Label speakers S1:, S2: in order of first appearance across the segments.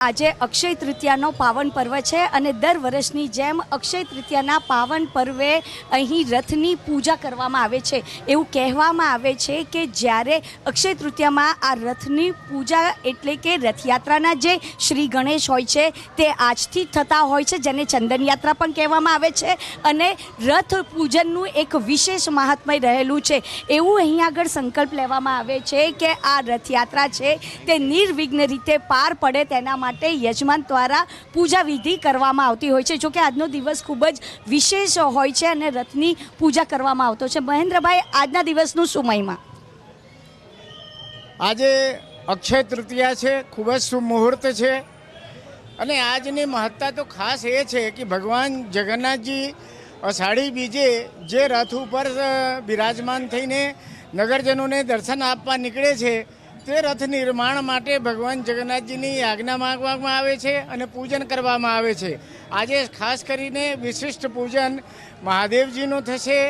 S1: આજે અક્ષય તૃતીયાનો પાવન પર્વ છે અને દર વર્ષની જેમ અક્ષય તૃતીયાના પાવન પર્વે અહીં રથની પૂજા કરવામાં આવે છે. એવું કહેવામાં આવે છે કે જ્યારે અક્ષય તૃતીયામાં આ રથની પૂજા એટલે કે રથયાત્રાના જે શ્રી ગણેશ હોય છે તે આજથી થતા હોય છે, જેને ચંદન યાત્રા પણ કહેવામાં આવે છે અને રથ પૂજનનું એક વિશેષ મહાત્મય રહેલું છે. એવું અહીં આગળ સંકલ્પ લેવામાં આવે છે કે આ રથયાત્રા છે તે નિર્વિઘ્ન રીતે પાર પડે તેના માટે યજમાન દ્વારા પૂજા વિધિ કરવામાં આવતી હોય છે. જોકે આજનો દિવસ ખૂબ જ વિશેષ હોય છે અને રથની પૂજા કરવામાં આવતો છે. મહેન્દ્રભાઈ, આજના દિવસનું શું મહિમા?
S2: આજે અક્ષય તૃતીયા છે, ખૂબ જ મુહૂર્ત છે. અને આજની મહત્તા તો ખાસ એ છે કે ભગવાન જગન્નાથજી અષાઢી બીજે જે રથ ઉપર બિરાજમાન થઈને નગરજનોને દર્શન આપવા નીકળે છે તે રથ નિર્માણ માટે ભગવાન જગન્નાથજીની આજ્ઞા માગવામાં આવે છે અને પૂજન કરવામાં આવે છે. આજે ખાસ કરીને વિશિષ્ટ પૂજન મહાદેવજીનું થશે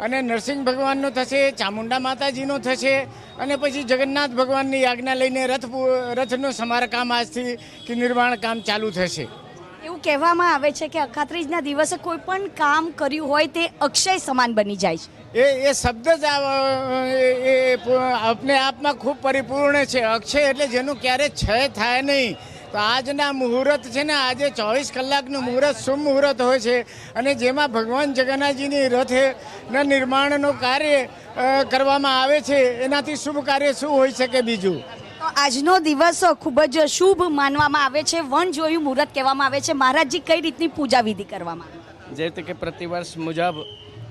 S2: અને નરસિંહ ભગવાનનો થશે, ચામુંડા માતાજીનો થશે અને પછી જગન્નાથ ભગવાનની આજ્ઞા લઈને રથ રથનું સમારકામ આજથી કે નિર્માણ કામ ચાલુ થશે.
S1: એવું કહેવામાં આવે છે કે અખાત્રીજના દિવસે કોઈ પણ કામ કર્યું હોય તે અક્ષય સમાન બની જાય છે.
S2: એ એ શબ્દ જ એ- આપને આપમાં ખૂબ પરિપૂર્ણ છે. અક્ષય એટલે જેનું ક્યારે ક્ષય થાય નહીં. તો આજના મુહૂર્ત છે ને આજે ચોવીસ કલાકનું મુહૂર્ત શુભ મુહૂર્ત હોય છે. અને જેમાં ભગવાન જગન્નાથજીની રથના નિર્માણનું કાર્ય કરવામાં આવે છે. એનાથી શુભ કાર્ય શું હોઈ શકે બીજું?
S1: આજનો દિવસ ખૂબ જ શુભ માનવામાં આવે છે. વન જોયું મુહૂર્ત કહેવામાં આવે છે. મહારાજજી કઈ રીતની પૂજા વિધિ કરવામાં આવે?
S3: જે રીતે કે પ્રતિવર્ષ મુજબ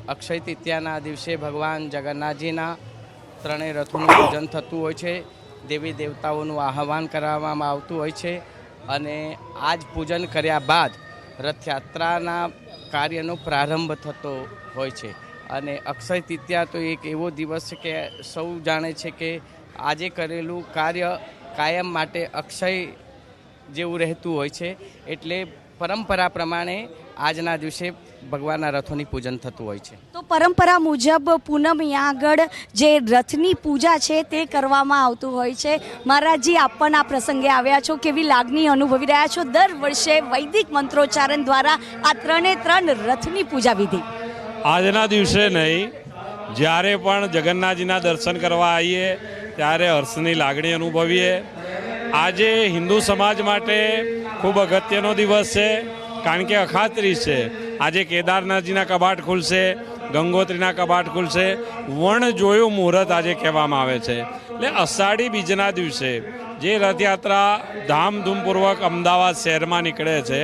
S3: અક્ષય તૃતીયાના દિવસે ભગવાન જગન્નાથજીના ત્રણેય રથોનું પૂજન થતું હોય છે. દેવી દેવતાઓનું આહવાન કરવામાં આવતું હોય છે અને આજ પૂજન કર્યા બાદ રથયાત્રાના કાર્યનો પ્રારંભ થતો હોય છે. અને અક્ષય તૃતીયા તો એક એવો દિવસ છે કે સૌ જાણે છે કે આજે કરેલું કાર્ય કાયમ માટે અક્ષય જેવું રહેતું હોય છે. એટલે પરંપરા પ્રમાણે આજના દિવસે ભગવાનના રથોની પૂજન થતું હોય છે.
S1: તો પરંપરા મુજબ પૂનમ અહીંયા આગળ જે રથની પૂજા છે તે કરવામાં આવતું હોય છે. મહારાજજી આપ પણ આ પ્રસંગે આવ્યા છો. કેવી લાગણી અનુભવી રહ્યા છો? દર વર્ષે વૈદિક મંત્રોચ્ચારણ દ્વારા આ ત્રણે ત્રણ રથની પૂજા વિધિ.
S4: આજના દિવસે નહીં જ્યારે પણ જગન્નાથજીના દર્શન કરવા આવીએ ત્યારે હર્ષની લાગણી અનુભવીએ. આજે હિન્દુ સમાજ માટે ખૂબ અગત્યનો દિવસ છે કારણ કે અખાત્રી છે. આજે કેદારનાથજીના કબાટ ખુલશે, ગંગોત્રીના કબાટ ખુલશે. વણ જોયું મુહૂર્ત આજે કહેવામાં આવે છે. એટલે અષાઢી બીજના દિવસે જે રથયાત્રા ધામધૂમપૂર્વક અમદાવાદ શહેરમાં નીકળે છે,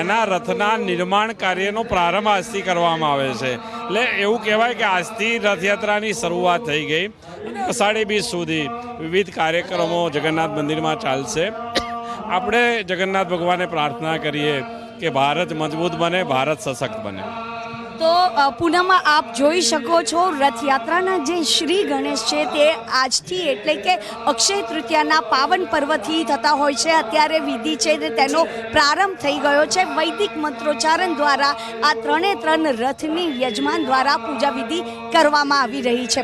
S4: એના રથના નિર્માણ કાર્યનો પ્રારંભ આજથી કરવામાં આવે છે. એટલે એવું કહેવાય કે આજથી રથયાત્રાની શરૂઆત થઈ ગઈ અને અષાઢી બીજ સુધી વિવિધ કાર્યક્રમો જગન્નાથ મંદિરમાં ચાલશે. આપણે જગન્નાથ ભગવાને પ્રાર્થના કરીએ કે ભારત મજબૂત બને ભારત સશક્ત બને.
S1: તો અ, પૂનમમાં આપ જોઈ શકો છો રથયાત્રાના જે શ્રી ગણેશ છે તે આજથી એટલે કે અક્ષય તૃતીયાના પાવન પર્વથી થતા હોય છે. અત્યારે વિધિ છે તે તેનો પ્રારંભ થઈ ગયો છે. વૈદિક મંત્રોચ્ચારણ દ્વારા આ ત્રણે ત્રણ રથની યજમાન દ્વારા પૂજા વિધિ કરવામાં આવી રહી છે.